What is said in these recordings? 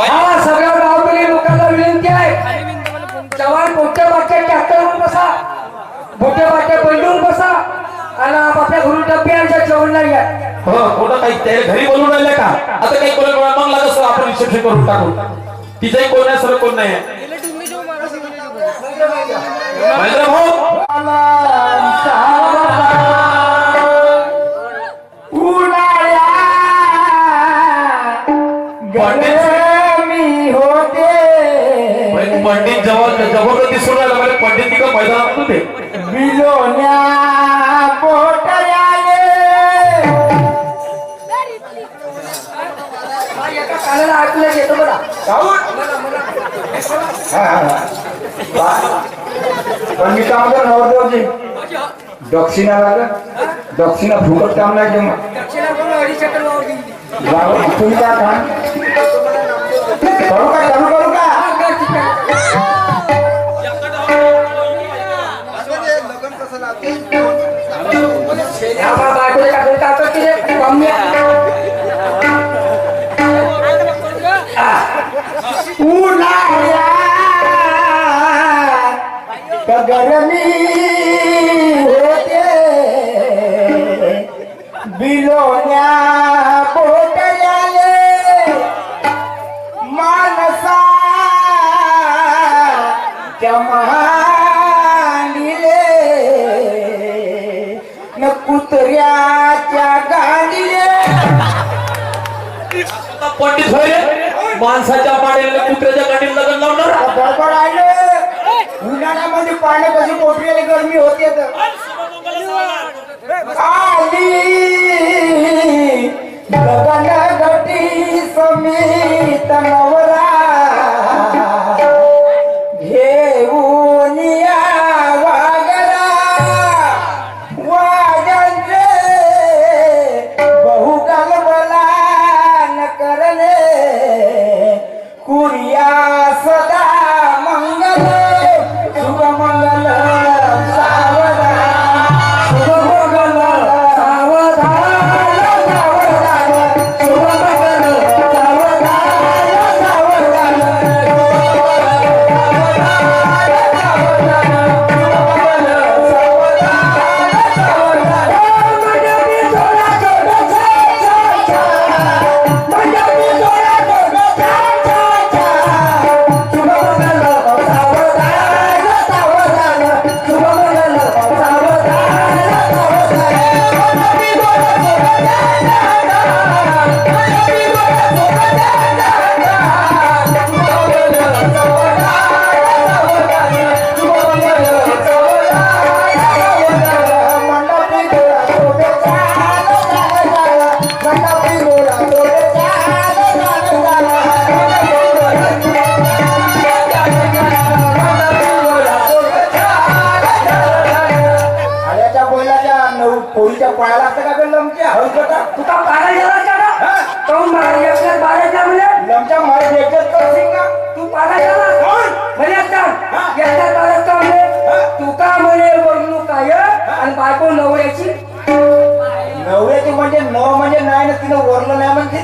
हा सगळ्या गावकरी लोकांना विनंती आहे. जवान मोठ्या वाक्यात ट्रॅक्टरवर बसा. मोठ्या वाक्यात बैलून बसा. आणि आपल्या घरून डबे आमच्या जेवण नाही आहे हो काही त्याला घरी बोलून राहिले का? आता काही कोणा कोणा मग लागत सर आपण रिसेप्शन करून टाकू तिथंही कोण आहे सर कोण नाही आहे. महेंद्र भाऊ. पंडित जवळ जवळ दिसून राहिला म्हणजे पंडित तिकडं होते पोटयाले एका कानाला ऐकलं घेतो बघा पण मी काम कर नवरदेवची दक्षिणा लागत दक्षिणा फुकट काम नाही जेव्हा. लागत तुम्ही काय काम? करू का चालू करू का? गरमी होते बिलोन्या पोटल्याले मानसा कुत्र्याच्या गाडीले आता पंडित माणसाच्या पाण्याला कुत्र्याच्या गाडीला लग्न लावणार? बरोबर आहे उन्हाळ्यामध्ये पाणी कशी पोटल्याला गरमी होते आली गगन घटी समित नवरा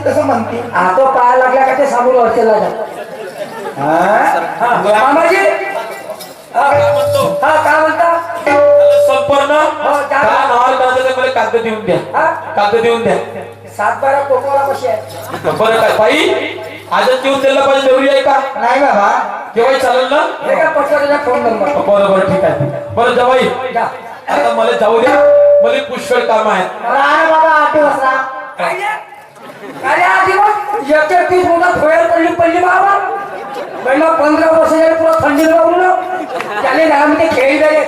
कसं म्हणते. हा तो पाया लागला का ते सांगून वरतेला जा. हा? मामाजी? हा हा, काय म्हणता? संपूर्ण? हो, कागद देऊन द्या? हा? कागद देऊन द्या. सात बारा कोकोला कशी आहे. बरं काय बाई? आजच देऊन द्यायला पाहिजे जरुरी आहे का? नाही बाबा. केव्हाही चालेल ना? हे पटकन फोन नंबर बरं बरं ठीक आहे बरं जवाई जा. आता मला जाऊ द्या. मला पुष्कळ काम राह बाबा आठ वाजता काय रे? काय रे हा दिवस एकशे तीस मोठा पडली पडली बाबा. पहिला पंधरा वर्ष झाले पुरा थंडी लागून ना. त्याने लहानमध्ये खेळी झाले.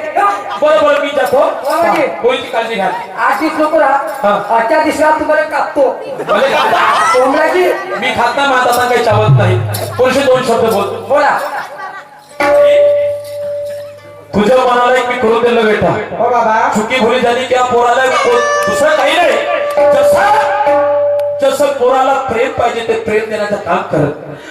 बरं बरं मी जातो. बाबाजी. होळीची काळजी घ्या. दिवस नको राहा. हा. आजच्या दिवसाला तुम्हाला कापतो. कोंबड्याची मी खात माझा आता काही चालत नाही. कोणशे दोन शब्द बोल. बोला. तुझ्या मनाला एक मी करून दिलं बेटा. हो बाबा. चुकी भुली झाली की या पोराला दुसरं काही नाही. जसं जसं पोराला प्रेम पाहिजे ते प्रेम देण्याचं काम कर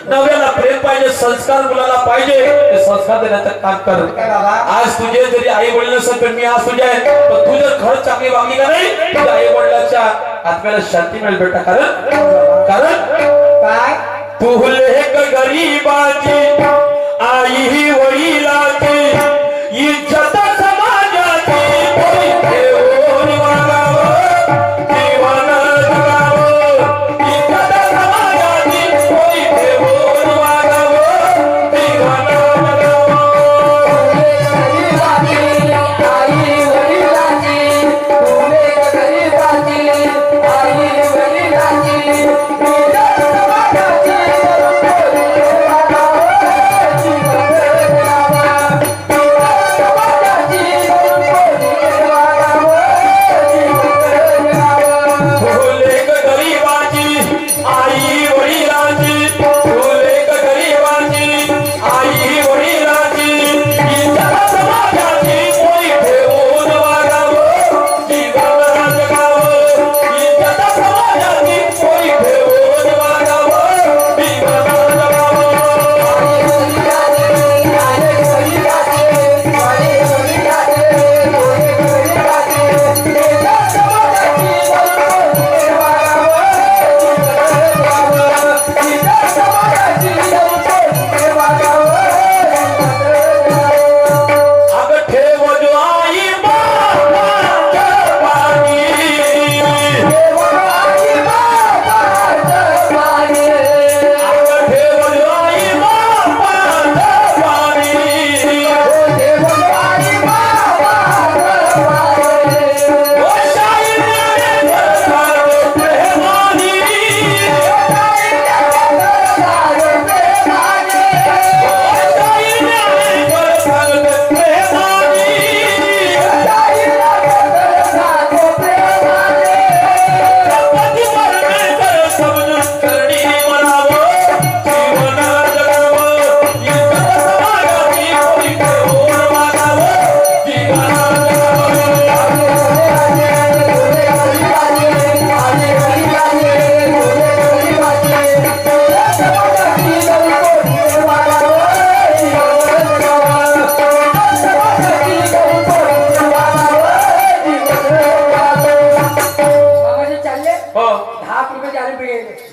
नव्याला प्रेम पाहिजे संस्कार मुलाला पाहिजे ते संस्कार देण्याचं काम कर काय बाबा? आज तुझे जरी आई वडील नसेल तर मी आज तुझे आहे. पण तू जर खरंच चांगली वागली का नाही? तुझ्या आई वडिलाच्या आत्म्याला शांती मिळेल बेटा. कारण कारण काय? तुले गरीबाची. आई वडिलाची.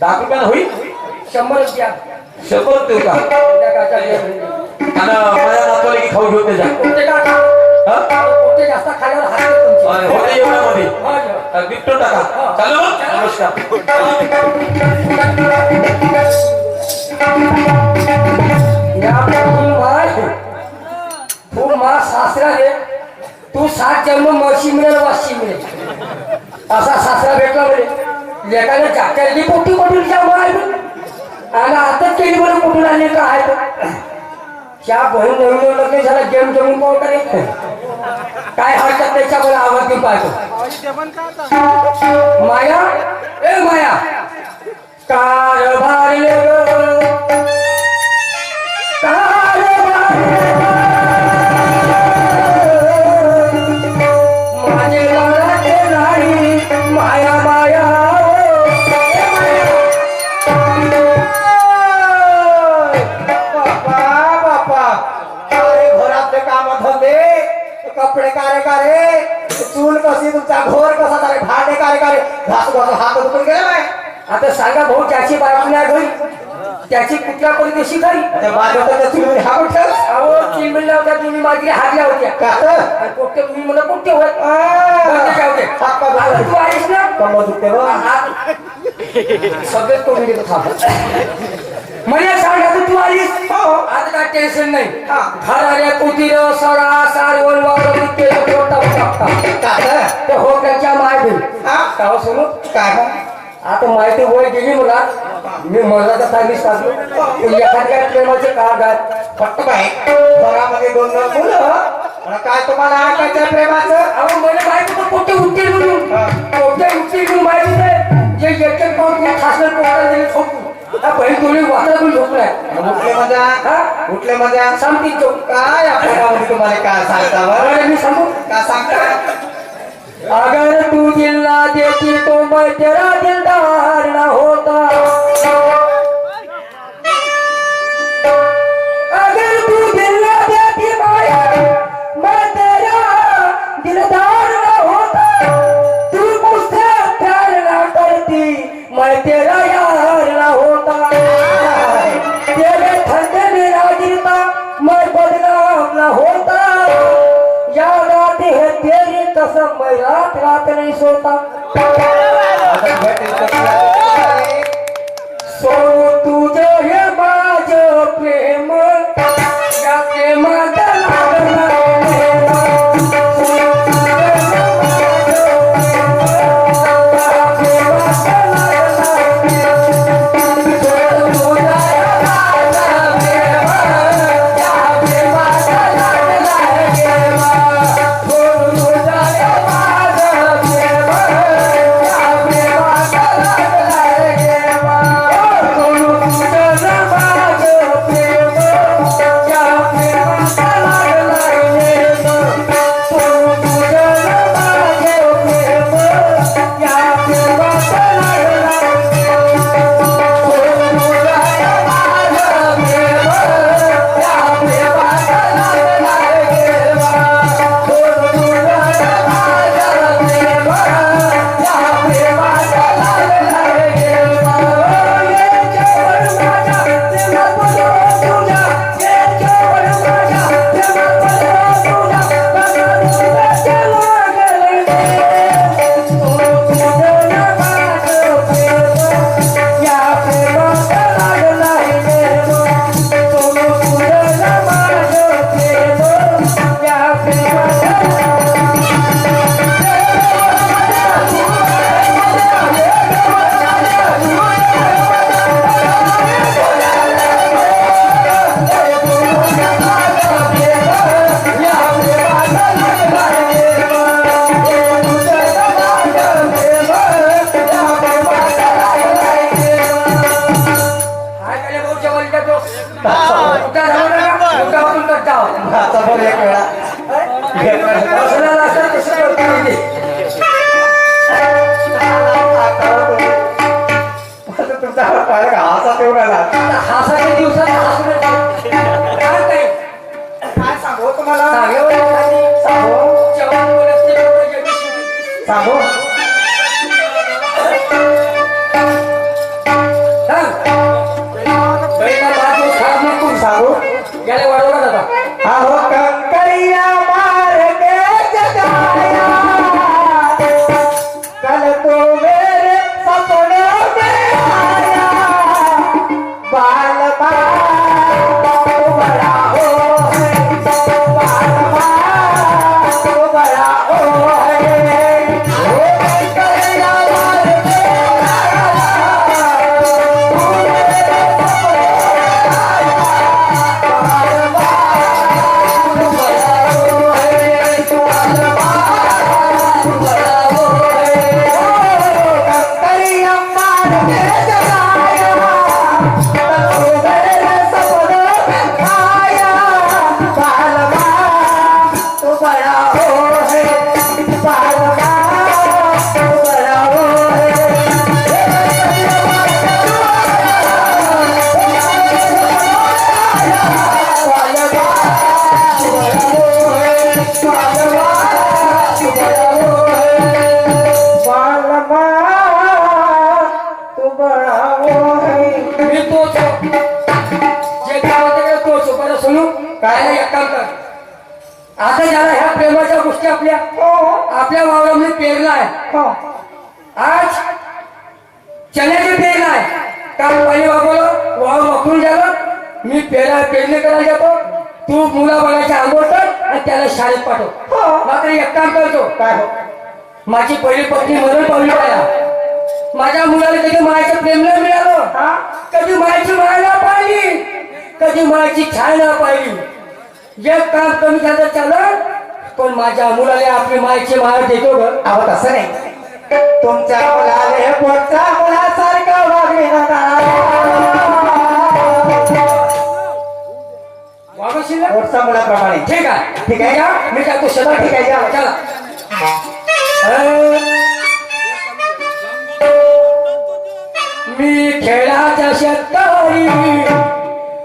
दहा रुपयानं होईल? शंभर रुपया. शंभर देऊ का? त्या काकाच्या घरी. आणि माझ्या नातवाला की खाऊ घेऊन कोणते काका हा? कोणते जास्त खाल्यावर हात येत तुमचे. अरे, होते एवढ्यामध्ये हो, हो. गिफ्ट टाका. चालू? मग? नमस्कार. या फूल माय फूल मा सासरा रे तू सात जन्म म्हशी मिळेल वाशी मिळेल असा सासरा भेटला म्हणे. लेखाने जात्याची पोटी कुठून जाऊ माय. आणि आताच केली मला कुठून आले का आहे? त्या बहीण नवीन लग्न झाला गेम जमून पाहू करे काय हरकत त्याच्या मला आवाज देऊन पाहतो. माया ए माया कारभार कशी तुमचा घोर कसा चाले भांडे कारे कारे घास घास हात दुखून गेले बाय. आता सांगा भाऊ त्याची नाही घरी? त्याची कुठल्या घरी ते माझ्या तर चुलीवर हा अहो तुम्ही माझी हारल्या होत्या का? मी मला पोट्टे होत. हात. तू आहेस ना? बघ. सगळेच करून घेतो थांब. मला सांग तू आलीस. हो. आता काय टेन्शन नाही. हा. घर आल्या कुटीर सडा सारवण वावर विकते छोटा टाकता का तर? ते हो. त्याच्या माय हा? का सोनू काय हो? आता माहिती वय गेली मला. मी मला तर सांगितलं टाकलो पण एखाद्या प्रेमाचे काळ गाय फक्त बाई घरामध्ये दोन मुलं आणि काय तुम्हाला ऐकायचं प्रेमाचं? अहो मला माहिती होतं पोटे उठतील म्हणून. पोटे उठतील म्हणून माहिती जे येते कोण खासदार पोटाला दिले बहीण दोन्ही वाचला पण झोपलाय उठले मजा? हा? उठले मजा? सांगते तो. काय आपल्या गावामध्ये तुम्हाला काय सांगता बरं? अरे मी सांगू? काय सांगता? अगर तू दिल ना देती तो मैं तेरा दिलदार सुनू काय एक काम कर. आता ज्याला ह्या प्रेमाच्या गोष्टी आपल्या आपल्या वावरामध्ये पेरला आहे. हो. आज चण्याचे पेरला आहे काल पाणी वापरलं वावर वापरून झालं मी पेरा पेरणी करायला जातो. तू मुला बाळाच्या कर आणि त्याला शाळेत पाठव. हो. मात्र एक काम करतो. काय? हो माझी पहिली पत्नी म्हणून पावली पाया माझ्या मुलाला कधी मायाचं प्रेम नाही मिळालं? हा? कधी मायाची माया ना पाहिली? कधी मायाची छाय ना पाहिली. एक काम कमी झालं चालत पण माझ्या मुलाला आपली मायची माया देतो ग. अहो तसं नाही. तुमच्या मुलाले पोटच्या मुलासारखं वागशील? ना? पोटच्या मुलाप्रमाणे ठीक आहे. ठीक आहे. या, मी जातो शेतात ठीक आहे, या. चला. मी खेळाचा शेतकरी.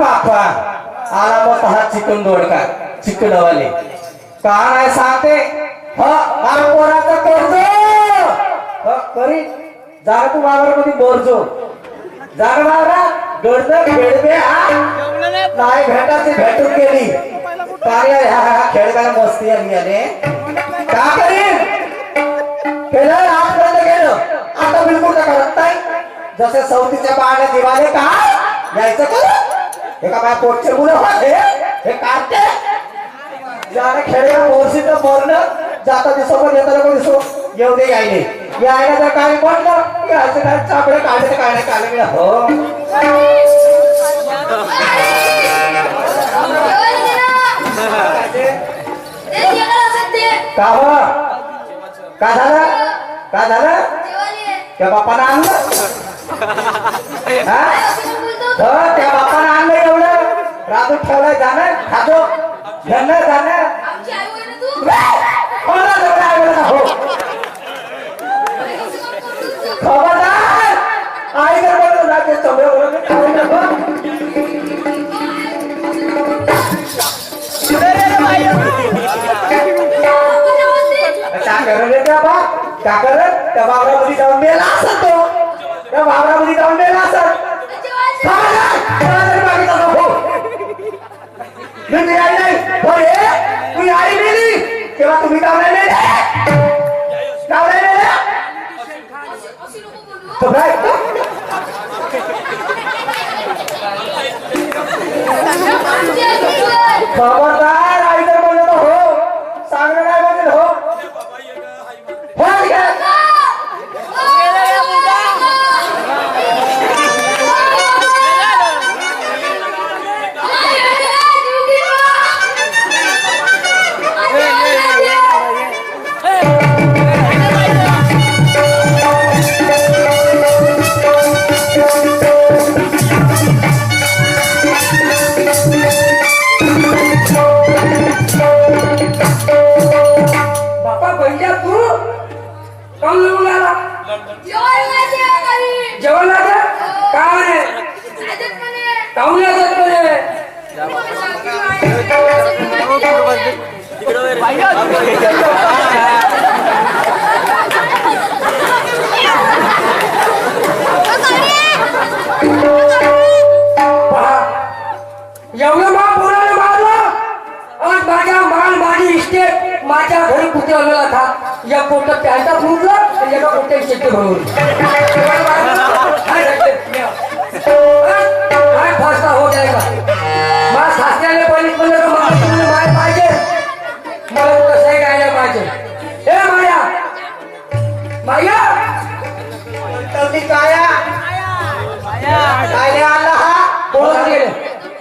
बापा. आला मग हा चिकन दोडका चिकनवाले का नाही सांगते ह कर्ज करी. जागा तू वावर मध्ये बोरजो जागा वावरात गर्द खेळबे नाही भेटाची भेटून गेली. कार्य ह्या ह्या खेळगाला मस्ती आली आले का करीन केलं आजपर्यंत गेलं. आता बिलकुल तर करत नाही. जसे सवतीच्या पाण्यात दिवाले का? यायचं करू एका माझ्या पोटचे मुलं होते हे काढते ज्याने खेळेला मोर्शीचं बोलणं जाता दिसोबर येताना कोणी दिसो. येऊ दे यायने यायला तर काय म्हणलं यायचं काय चापडे काढले काय नाही काढले हो. का हो का झालं? का झालं? त्या बापानं आणलं. हा? त्या बापा राजू ठेवलंय जाणं खातो धरणं जाणं कोणाला जवळ आहे बरं का? हो. खबरदार! आई जर बोललो ना ते सगळं बोलत खाऊ नको. काय करत आहे त्या वावरामध्ये जाऊन मेला असत तो. त्या वावरामध्ये जाऊन मेला असत मी आई नाही. हो. रे तुम्ही आई मेली तेव्हा तुम्ही जाऊन नाही जाऊन नाही मेले. तो काय? खबरदार एवढं मा पोराने मारलं? आज माझ्या माल माझी इस्टेट माझ्या घरी कुठे आलेला था? या पोट पॅन्टा फुटलं एका पोट्या शेती भरून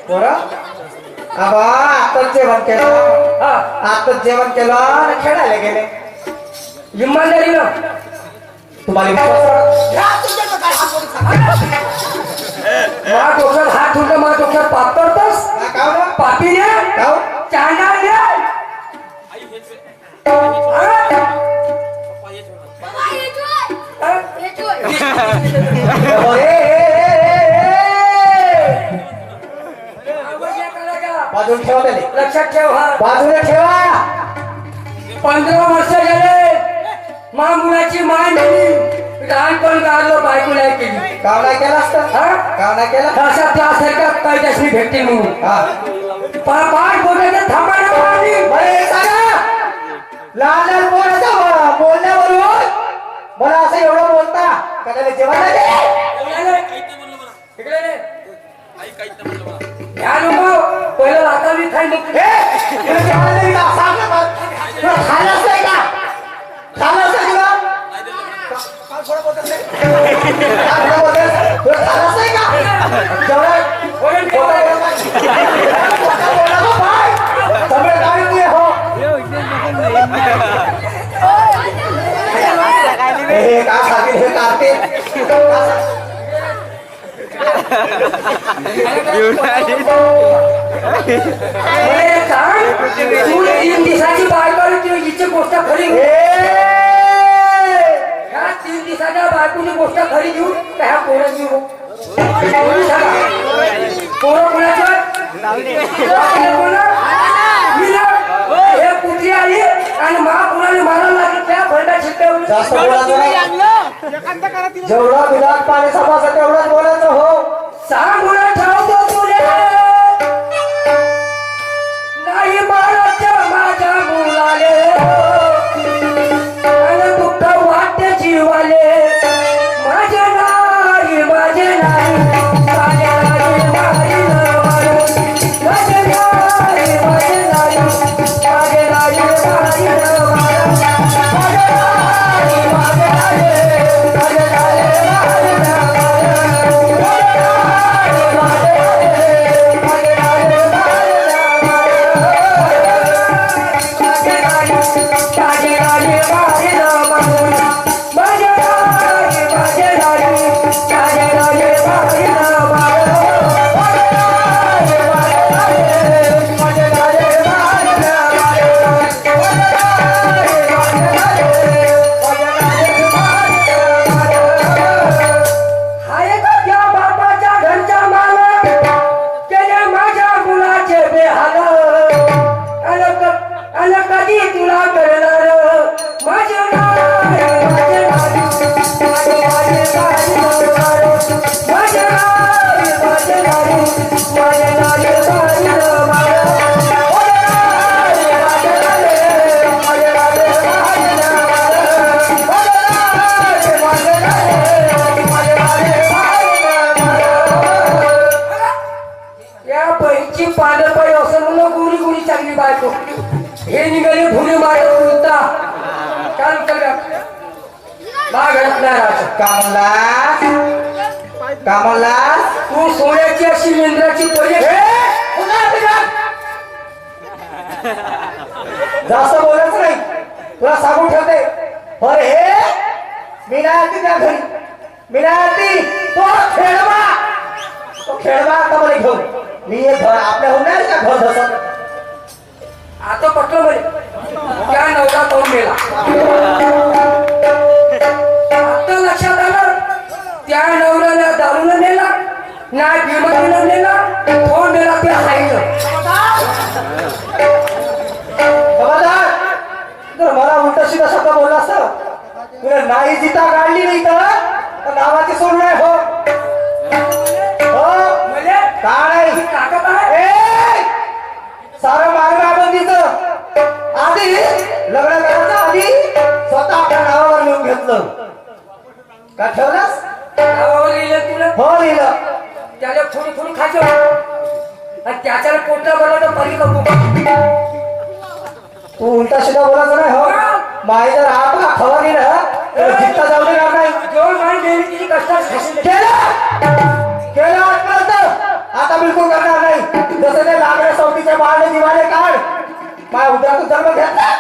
आबा आताच जेवण केलं. हा आताच जेवण केलं आणि खेळायला गेले. इमानदारीनं तुम्हाला विश्वास वाटतो? मा डोक्यात हात ठेवून मा डोक्यात पाप करतोस. हा, ना? पापीने काव? बाजूला ठेवा त्याले. लक्षात ठेव हा. बाजूला ठेवा. पंधरा वर्ष झाले मा मुलाची माय नाही लहानपण गाडलो बायकोला केली. काम नाही केलं असतं. हा? काम नाही केलं? अशा त्यासारख्या काही त्याशी भेटते म्हणून. हा. पण बाय बोलायचं थांबायला मारली बरे सांगा. लहान लहान पोराचं बोलण्यावरून. मला असं एवढं बोलता का त्याला जेवण नाही दे? इकडे ये. ह्या लोक पहिलं लातावी खाई नको ए, तुला जेवण नाही का? सांग ना मग. तुला खायलाच नाही का? खायलाच नाही तुला? का- का थोडं बोलत नाही? का थोडं बोलत नाही? तुला खायलाच नाही का? हो. हे हे का खातील हे कारते का तीन दिवसाची बायको हिची गोष्ट खरी. ह्या तीन दिवसाच्या बायकोची गोष्ट खरी घेऊ का ह्या पोरं घेऊ? पोरं कोणाचं? हे कुत्री आली आणि जेवढा विधान पाणी समासा तेवढाच बोलायचं हो. सहा उलट नवरा पाहून गेला आता लक्षात आलं त्या नवऱ्याला दारूला नेला ना बिमारीला नेला फोन नेला त्या हाईनं खबरदार जर मला उलट सीधा शब्द बोलला असतं? तुला नाही जिता काढली नाही तर? नावाची सोड नाही हो. हो. म्हणजे? काय ताकद आहे! सारं मागणं आपण तिथं आधी लग्न करायचं आपल्या नावावर लिहून घेतलं. का ठेवलंस? नावावर लिहिलं तुला? हो लिहिलं. त्याला थोडी थोडी खायचं आणि त्याच्याला पोटला बोला तर पाणी नको तू उलटा सीधा बोलायचं नाही हो. माई जर आपला खवा गेला जिंकता जाऊ देणार नाही. जो नाही नेहमी तिची कष्टात खाशील केलं! आता बिलकुल करणार नाही. जसं ते लागले सवतीचे बाळे दिवाळे काढ. माया उद्यातून जन्म घेतला.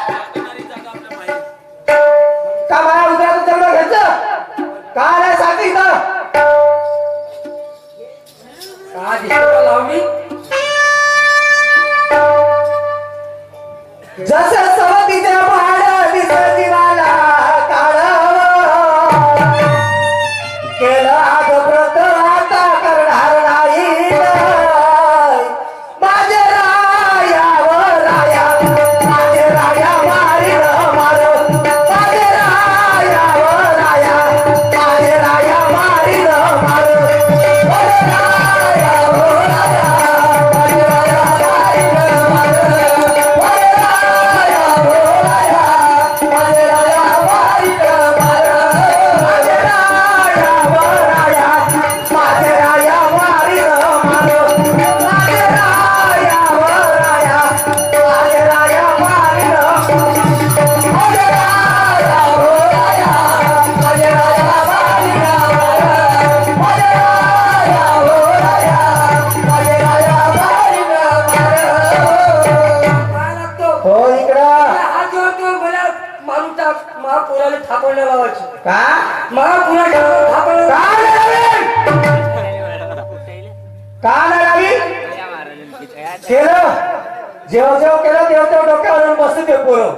जेव्हा जेव्हा केलं तेव्हा तेव्हा डोक्यावर बसते ते पोरं.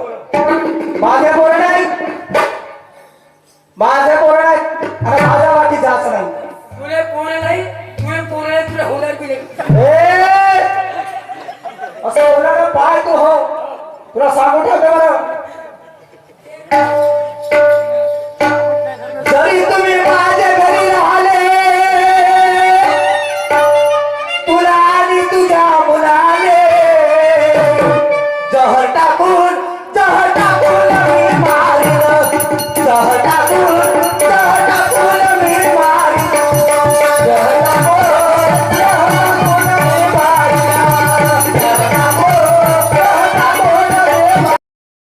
माझे पोरं नाही. माझे पोरं नाही. आणि माझ्या वाटी जाच नाही. तुले पोरे नाही तुले पोरे नाही तुला होणार बी नाही! असं होणार पाय तू हो. तुला सांगून ठेवते बरं.